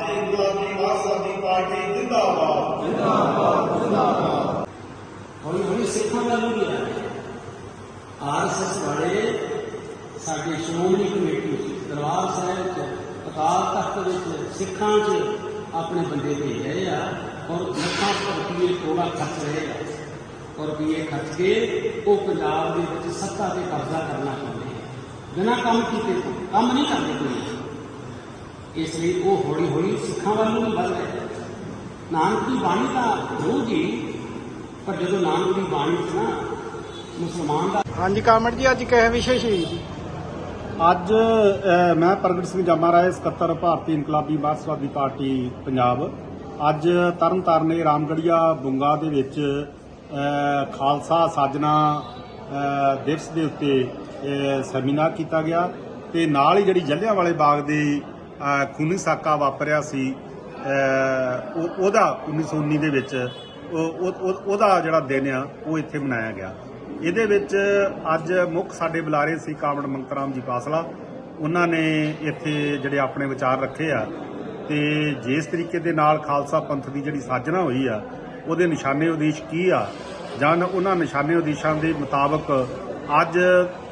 ਭਾਰਤੀ ਗੁਲਾਮੀ ਆਜ਼ਾਦੀ ਪਾਰਟੀ ਜਿੰਦਾਬਾਦ। ਜਿੰਦਾਬਾਦ ਜਿੰਦਾਬਾਦ। ਹੌਲੀ ਹੌਲੀ ਸਿੱਖਾਂ ਦਾ ਨੂੰ ਲਿਆ। ਆਰਐਸਐਸ ਵਾਲੇ ਸਾਡੇ ਸ਼੍ਰੋਮਣੀ ਕਮੇਟੀ ਦਰਬਾਰ ਸਾਹਿਬ ਚ, ਅਕਾਲ ਤਖਤ ਵਿੱਚ ਸਿੱਖਾਂ 'ਚ ਆਪਣੇ ਬੰਦੇ ਭੇਜ ਰਹੇ ਆ ਔਰ ਲੱਖਾਂ ਰੁਪਏ ਕੋਲਾ ਖਰਚ ਰਹੇ ਆ। ਔਰ ਰੁਪਏ ਖਰਚ ਕੇ ਉਹ ਪੰਜਾਬ ਦੇ ਵਿੱਚ ਸੱਤਾ ਤੇ ਕਬਜ਼ਾ ਕਰਨਾ ਚਾਹੁੰਦੇ ਆ। ਬਿਨਾਂ ਕੰਮ ਕੀਤੇ ਕੰਮ ਨਹੀਂ ਕਰਦੇ ਕੋਈ। ਇਸ ਲਈ ਉਹ ਹੌਲੀ ਹੌਲੀ ਸਿੱਖਾਂ ਵੱਲ ਨੂੰ ਵੱਧ ਰਹੇ। ਨਾਨਕ ਦੀ ਬਾਣੀ ਤਾਂ ਹੋਊਗੀ ਪਰ ਜਦੋਂ ਨਾਨਕ ਦੀ ਬਾਣੀ ਚ ਨਾ ਮੁਸਲਮਾਨ ਦਾ ਹਾਂਜੀ ਕਾਮੜ ਜੀ ਅੱਜ ਕਿਹ ਵਿਸ਼ੇ ਸੀ ਜੀ? ਅੱਜ ਮੈਂ ਪ੍ਰਗਟ ਸਿੰਘ ਜਾਮਾ ਰਾਏ ਸਕੱਤਰ ਭਾਰਤੀ ਇਨਕਲਾਬੀ ਮਾਰਕਸਵਾਦੀ ਪਾਰਟੀ ਪੰਜਾਬ। ਅੱਜ ਤਰਨਤਾਰਨ ਦੇ ਰਾਮਗੜੀਆ ਬੁੰਗਾ ਦੇ ਵਿੱਚ ਖਾਲਸਾ ਸਾਜਣਾ ਅ, ਦਿਵਸ ਦੇ ਉੱਤੇ ਸੈਮੀਨਾਰ ਕੀਤਾ ਗਿਆ। ਤੇ ਨਾਲ ਹੀ ਜਿਹੜੀ ਜੱਲਿਆਂਵਾਲੇ ਬਾਗ ਦੇ ਖੂਨੀ ਸਾਕਾ ਵਾਪਰਿਆ ਸੀ। ਉਹ- ਉਹਦਾ 1919 ਦੇ ਵਿੱਚ, ਉਹ- ਉਹਦਾ ਜਿਹੜਾ ਦਿਨ ਆ, ਉਹ ਇੱਥੇ ਮਨਾਇਆ ਗਿਆ। ਇਹਦੇ ਵਿੱਚ ਅੱਜ ਮੁੱਖ ਸਾਡੇ ਬੁਲਾਰੇ ਸੀ ਕਾਮੜ ਮੰਗਤਰਾਮ ਜੀ ਪਾਸਲਾ। ਉਹਨਾਂ ਨੇ ਇੱਥੇ ਜਿਹੜੇ ਆਪਣੇ ਵਿਚਾਰ ਰੱਖੇ ਆ ਤੇ ਜਿਸ ਤਰੀਕੇ ਦੇ ਨਾਲ ਖਾਲਸਾ ਪੰਥ ਦੀ ਜਿਹੜੀ ਸਾਜਨਾ ਹੋਈ ਆ, ਉਹਦੇ ਨਿਸ਼ਾਨੇ ਉਦੇਸ਼ ਕੀ ਆ? ਜਾਂ ਉਹਨਾਂ ਨਿਸ਼ਾਨੇ ਉਦੇਸ਼ਾਂ ਦੇ ਮੁਤਾਬਕ ਅੱਜ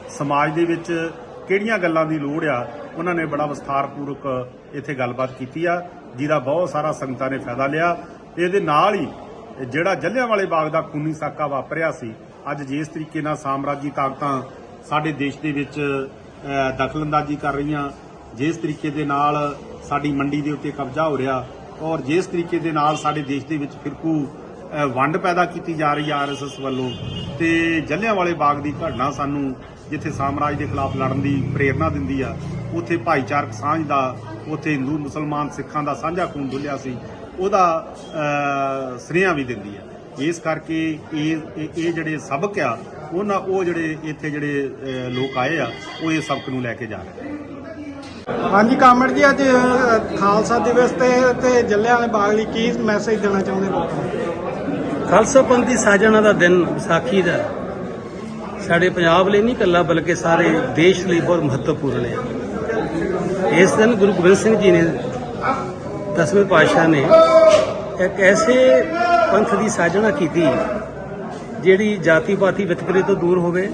ਸਮਾਜ ਦੇ ਵਿੱਚ ਕਿਹੜੀਆਂ ਗੱਲਾਂ ਦੀ ਲੋੜ ਆ? ਉਹਨਾਂ ਨੇ ਬੜਾ ਵਿਸਥਾਰਪੂਰਵਕ ਇੱਥੇ ਗੱਲਬਾਤ ਕੀਤੀ ਆ, ਜਿਹਦਾ ਬਹੁਤ ਸਾਰਾ ਸੰਗਤਾਂ ਨੇ ਫਾਇਦਾ ਲਿਆ। ਤੇ ਇਹਦੇ ਨਾਲ ਹੀ ਜਿਹੜਾ ਜੱਲਿਆਂਵਾਲੇ ਬਾਗ ਦਾ ਖੂਨੀ ਸਾਕਾ ਵਾਪਰਿਆ ਸੀ, ਅੱਜ ਜਿਸ ਤਰੀਕੇ ਨਾਲ ਸਾਮਰਾਜੀ ਤਾਕਤਾਂ ਸਾਡੇ ਦੇਸ਼ ਦੇ ਵਿੱਚ ਦਖਲਅੰਦਾਜ਼ੀ ਕਰ ਰਹੀਆਂ, ਜਿਸ ਤਰੀਕੇ ਦੇ ਨਾਲ ਸਾਡੀ ਮੰਡੀ ਦੇ ਉੱਤੇ ਕਬਜ਼ਾ ਹੋ ਰਿਹਾ ਔਰ ਜਿਸ ਤਰੀਕੇ ਦੇ ਨਾਲ ਸਾਡੇ ਦੇਸ਼ ਦੇ ਵਿੱਚ ਫਿਰਕੂ ਵੰਡ ਪੈਦਾ ਕੀਤੀ ਜਾ ਰਹੀ ਹੈ ਆਰਐਸਐਸ ਵੱਲੋਂ ਤੇ ਜੱਲਿਆਂਵਾਲੇ ਬਾਗ ਦੀ ਘਟਨਾ ਸਾਨੂੰ ਜਿੱਥੇ ਸਾਮਰਾਜ ਦੇ ਖਿਲਾਫ ਲੜਨ ਦੀ ਪ੍ਰੇਰਣਾ ਦਿੰਦੀ ਆ ਉੱਥੇ ਭਾਈਚਾਰਕ ਸਾਂਝ ਦਾ ਉੱਥੇ ਹਿੰਦੂ ਮੁਸਲਮਾਨ ਸਿੱਖਾਂ ਦਾ ਸਾਂਝਾ ਖੂਨ ਡੁੱਲਿਆ ਸੀ ਉਹਦਾ ਸੁਨੇਹਾ ਵੀ ਦਿੰਦੀ ਆ। ਇਸ ਕਰਕੇ ਇਹ ਇਹ ਇਹ ਜਿਹੜੇ ਸਬਕ ਆ ਉਹਨਾਂ ਉਹ ਜਿਹੜੇ ਇੱਥੇ ਜਿਹੜੇ ਲੋਕ ਆਏ ਆ ਉਹ ਇਹ ਸਬਕ ਨੂੰ ਲੈ ਕੇ ਜਾ ਰਹੇ ਆ ਹਾਂਜੀ ਕਾਮੜ ਜੀ ਅੱਜ ਖਾਲਸਾ ਦਿਵਸ ਤੇ ਤੇ ਜੱਲਿਆਂਵਾਲੇ ਬਾਗ ਲਈ ਕੀ ਮੈਸੇਜ ਦੇਣਾ ਚਾਹੁੰਦੇ ਲੋਕਾਂ ਨੂੰ ਖਾਲਸਾ ਪੰਥ ਦੀ ਸਾਜਣਾ ਦਾ ਦਿਨ ਵਿਸਾਖੀ ਦਾ। ਸਾਡੇ ਪੰਜਾਬ ਲਈ ਨਹੀਂ ਇਕੱਲਾ, ਬਲਕਿ ਸਾਰੇ ਦੇਸ਼ ਲਈ ਬਹੁਤ ਮਹੱਤਵਪੂਰਨ ਹੈ ਇਸ ਦਿਨ ਗੁਰੂ ਗੋਬਿੰਦ ਸਿੰਘ ਜੀ ਨੇ ਦਸਵੇਂ ਪਾਤਸ਼ਾਹ ਨੇ ਇੱਕ ਐਸੇ ਪੰਥ ਦੀ ਸਾਜਣਾ ਕੀਤੀ, ਜਿਹੜੀ ਜਾਤੀ ਪਾਤੀ ਵਿਤਕਰੇ ਤੋਂ ਦੂਰ ਹੋਵੇ,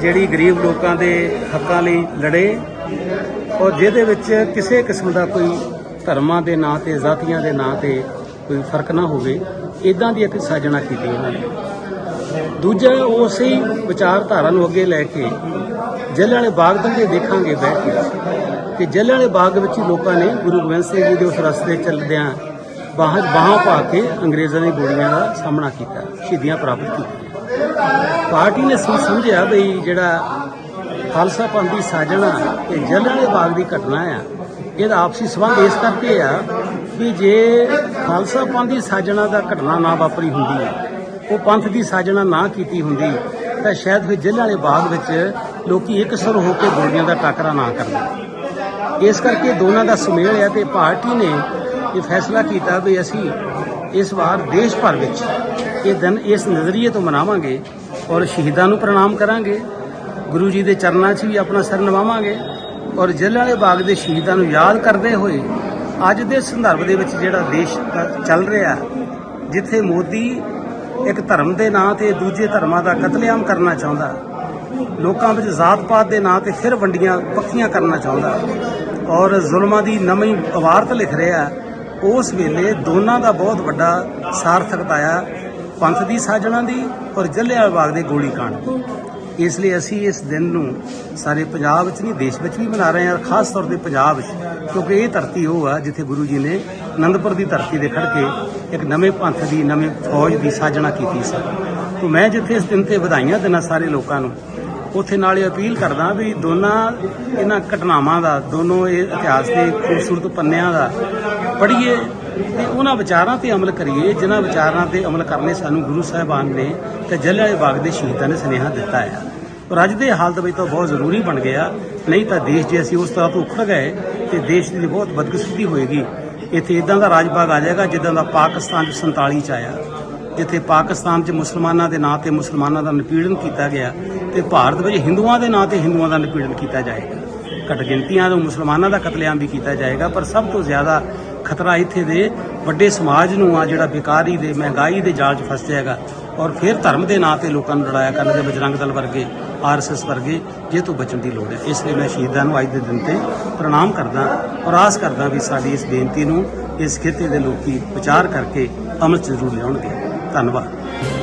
ਜਿਹੜੀ ਗਰੀਬ ਲੋਕਾਂ ਦੇ ਹੱਕਾਂ ਲਈ ਲੜੇ, ਔਰ ਜਿਹਦੇ ਵਿੱਚ ਕਿਸੇ ਕਿਸਮ ਦਾ ਕੋਈ ਧਰਮਾਂ ਦੇ ਨਾਂ ਤੇ, ਜ਼ਾਤੀਆਂ ਦੇ ਨਾਂ ਤੇ ਕੋਈ ਫ਼ਰਕ ਨਾ ਹੋਵੇ ਇਦਾਂ ਦੀ ਇੱਕ ਸਾਜਣਾ ਕੀਤੀ ਉਹਨਾਂ ਨੇ। ਦੂਜਾ ਉਸੇ ਹੀ ਵਿਚਾਰਧਾਰਾ ਨੂੰ ਅੱਗੇ ਲੈ ਕੇ ਜਲ੍ਹਿਆਂ ਵਾਲੇ ਬਾਗ ਦੰਗੇ ਦੇਖਾਂਗੇ ਬਹਿ ਕੇ। ਕਿ ਵਾਲੇ ਬਾਗ ਵਿੱਚ ਹੀ ਲੋਕਾਂ ਨੇ ਗੁਰੂ ਗੋਬਿੰਦ ਸਿੰਘ ਜੀ ਦੇ ਉਸ ਰਸਤੇ ਚੱਲਦਿਆਂ ਬਾਹਾਂ ਬਾਹਾਂ ਪਾ ਕੇ ਅੰਗਰੇਜ਼ਾਂ ਦੀ ਗੋਲੀਆਂ ਦਾ ਸਾਹਮਣਾ ਕੀਤਾ, ਸ਼ਹੀਦੀਆਂ ਪ੍ਰਾਪਤ ਕੀਤੀਆਂ। ਪਾਰਟੀ ਨੇ ਸਮਝਿਆ ਬਈ ਜਿਹੜਾ ਖਾਲਸਾ ਪੰਥ ਦੀ ਸਾਜਣਾ ਤੇ ਜੱਲਿਆਂਵਾਲੇ ਬਾਗ ਦੀ ਘਟਨਾ ਆ, ਇਹਦਾ ਆਪਸੀ ਸੰਬੰਧ ਇਸ ਕਰਕੇ ਆ ਵੀ ਜੇ ਖਾਲਸਾ ਪੰਥ ਦੀ ਸਾਜਣਾ ਦਾ ਘਟਨਾ ਨਾ ਵਾਪਰੀ ਹੁੰਦੀ ਉਹ ਪੰਥ ਦੀ ਸਾਜਣਾ ਨਾ ਕੀਤੀ ਹੁੰਦੀ, ਤਾਂ ਸ਼ਾਇਦ ਫਿਰ ਜੱਲਿਆਂਵਾਲੇ ਬਾਗ ਵਿੱਚ ਲੋਕੀ ਇਕਸੁਰ ਹੋ ਕੇ ਗੋਲੀਆਂ ਦਾ ਟਾਕਰਾ ਨਾ ਕਰਦੇ। ਇਸ ਕਰਕੇ ਦੋਨਾਂ ਦਾ ਸੁਮੇਲ ਹੈ ਤੇ ਪਾਰਟੀ ਨੇ ਇਹ ਫੈਸਲਾ ਕੀਤਾ ਵੀ ਅਸੀਂ ਇਸ ਵਾਰ ਦੇਸ਼ ਭਰ ਵਿੱਚ ਇਹ ਦਿਨ ਇਸ ਨਜ਼ਰੀਏ ਤੋਂ ਮਨਾਵਾਂਗੇ ਔਰ ਸ਼ਹੀਦਾਂ ਨੂੰ ਪ੍ਰਣਾਮ ਕਰਾਂਗੇ। ਗੁਰੂ ਜੀ ਦੇ ਚਰਨਾਂ 'ਚ ਵੀ ਆਪਣਾ ਸਿਰ ਨਿਵਾਵਾਂਗੇ ਔਰ ਜਲ੍ਹਿਆਂ ਵਾਲੇ ਬਾਗ ਦੇ ਸ਼ਹੀਦਾਂ ਨੂੰ ਯਾਦ ਕਰਦੇ ਹੋਏ ਅੱਜ ਦੇ ਸੰਦਰਭ ਦੇ ਵਿੱਚ ਜਿਹੜਾ ਦੇਸ਼ ਚੱਲ ਰਿਹਾ, ਜਿੱਥੇ ਮੋਦੀ ਇੱਕ ਧਰਮ ਦੇ ਨਾਂ ਤੇ ਦੂਜੇ ਧਰਮਾਂ ਦਾ ਕਤਲੇਆਮ ਕਰਨਾ ਚਾਹੁੰਦਾ। ਲੋਕਾਂ ਵਿੱਚ ਜ਼ਾਤ-ਪਾਤ ਦੇ ਨਾਂ ਤੇ ਫਿਰ ਵੰਡੀਆਂ ਪੱਕੀਆਂ ਕਰਨਾ ਚਾਹੁੰਦਾ। ਔਰ ਜ਼ੁਲਮਾਂ ਦੀ ਨਵੀਂ ਇਬਾਰਤ ਲਿਖ ਰਿਹਾ ਉਸ ਵੇਲੇ ਦੋਨਾਂ ਦਾ ਬਹੁਤ ਵੱਡਾ ਸਾਰਥਕਤਾ ਆ ਪੰਥ ਦੀ ਸਾਜਣਾ ਦੀ ਔਰ ਜੱਲਿਆਂਵਾਲੇ ਬਾਗ ਦੇ ਗੋਲੀ ਕਾਂਡ ਦੀ। ਇਸ ਲਈ ਅਸੀਂ ਇਸ ਦਿਨ ਨੂੰ ਸਾਰੇ ਪੰਜਾਬ ਵਿੱਚ ਨਹੀਂ, ਦੇਸ਼ ਵਿੱਚ ਵੀ ਮਨਾ ਰਹੇ ਹਾਂ। ਔਰ ਖਾਸ ਤੌਰ ਤੇ ਪੰਜਾਬ ਵਿੱਚ, ਕਿਉਂਕਿ ਇਹ ਧਰਤੀ ਉਹ ਆ ਜਿੱਥੇ ਗੁਰੂ ਜੀ ਨੇ ਅਨੰਦਪੁਰ ਦੀ ਧਰਤੀ ਦੇ ਖੜ ਕੇ ਇੱਕ ਨਵੇਂ ਪੰਥ ਦੀ, ਨਵੇਂ ਫੌਜ ਦੀ ਸਾਜਣਾ ਕੀਤੀ ਸੀ। ਤੋਂ ਮੈਂ ਜਿੱਥੇ ਇਸ ਦਿਨ ਤੇ ਵਧਾਈਆਂ ਦੇਣਾ ਸਾਰੇ ਲੋਕਾਂ ਨੂੰ, ਉੱਥੇ ਨਾਲ ਇਹ ਅਪੀਲ ਕਰਦਾ ਵੀ ਦੋਨਾਂ ਇਹਨਾਂ ਘਟਨਾਵਾਂ ਦਾ, ਦੋਨੋਂ ਇਹ ਇਤਿਹਾਸ ਦੇ ਖੂਬਸੂਰਤ ਪੰਨਿਆਂ ਦਾ ਪੜ੍ਹੀਏ ਤੇ ਉਹਨਾਂ ਵਿਚਾਰਾਂ ਤੇ ਅਮਲ ਕਰੀਏ, ਜਿਨ੍ਹਾਂ ਵਿਚਾਰਾਂ ਤੇ ਅਮਲ ਕਰਨੇ ਸਾਨੂੰ ਗੁਰੂ ਸਾਹਿਬਾਨ ਨੇ ਤੇ ਜੱਲਿਆਂਵਾਲੇ ਬਾਗ ਦੇ ਸ਼ਹੀਦਾਂ ਨੇ ਸੁਨੇਹਾ ਦਿੱਤਾ ਹੈ ਪਰ ਅੱਜ ਦੇ ਹਾਲਤ ਵਿੱਚ ਤਾਂ ਬਹੁਤ ਜ਼ਰੂਰੀ ਬਣ ਗਿਆ, ਨਹੀਂ ਤਾਂ ਦੇਸ਼ ਜੇ ਅਸੀਂ ਉਸ ਤਰ੍ਹਾਂ ਤੋਂ ਉਖੜ ਗਏ ਤੇ ਦੇਸ਼ ਦੀ ਬਹੁਤ ਬਦਕਿਸਮਤੀ ਹੋਏਗੀ। ਇੱਥੇ ਇਦਾਂ ਦਾ ਰਾਜ ਬਾਗ ਆ ਜਾਏਗਾ ਜਿੱਦਾਂ ਦਾ ਪਾਕਿਸਤਾਨ 'ਚ 47 ਚ ਆਇਆ। ਜਿੱਥੇ ਪਾਕਿਸਤਾਨ 'ਚ ਮੁਸਲਮਾਨਾਂ ਦੇ ਨਾਂ ਤੇ ਮੁਸਲਮਾਨਾਂ ਦਾ ਨਿਪੀੜਨ ਕੀਤਾ ਗਿਆ ਤੇ ਭਾਰਤ ਵਿੱਚ ਹਿੰਦੂਆਂ ਦੇ ਨਾਂ ਤੇ ਹਿੰਦੂਆਂ ਦਾ ਨਿਪੀੜਨ ਕੀਤਾ ਜਾਏਗਾ। ਘੱਟ ਗਿਣਤੀਆਂ ਨੂੰ ਮੁਸਲਮਾਨਾਂ ਦਾ ਕਤਲੇਆਮ ਵੀ ਕੀਤਾ ਜਾਏਗਾ, ਪਰ ਸਭ ਤੋਂ ਜ਼ਿਆਦਾ ਖਤਰਾ ਇੱਥੇ ਦੇ ਵੱਡੇ ਸਮਾਜ ਨੂੰ ਆ ਜਿਹੜਾ ਬੇਕਾਰੀ ਦੇ, ਮਹਿੰਗਾਈ ਦੇ ਜਾਲ 'ਚ ਫਸ ਜਾਏਗਾ। ਔਰ ਫਿਰ ਧਰਮ ਦੇ ਨਾਂ ਤੇ ਲੋਕਾਂ ਨੂੰ ਲੜਾਇਆ ਕਰਨ ਦੇ ਬਜਰੰਗ ਦਲ ਵਰਗੇ ਆਰਐਸਐਸ ਵਰਗੇ, ਜੇ ਤੋਂ ਬਚਣ ਦੀ ਲੋੜ ਹੈ। ਇਸ ਲਈ ਮੈਂ ਸ਼ਹੀਦਾਂ ਨੂੰ ਅੱਜ ਦੇ ਦਿਨ ਤੇ ਪ੍ਰਣਾਮ ਕਰਦਾ ਔਰ ਆਸ ਕਰਦਾ ਵੀ ਸਾਡੀ ਇਸ ਬੇਨਤੀ ਨੂੰ ਇਸ ਖਿੱਤੇ ਦੇ ਲੋਕੀ ਵਿਚਾਰ ਕਰਕੇ ਅਮਲ 'ਚ ਜ਼ਰੂਰ ਲਿਆਉਣਗੇ। ਧੰਨਵਾਦ।